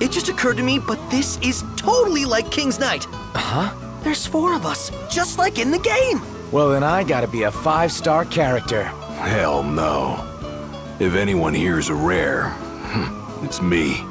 It just occurred to me, but this is totally like King's Knight. Huh? There's four of us, just like in the game. Well, then I gotta be a five-star character. Hell no. If anyone here is a rare, it's me.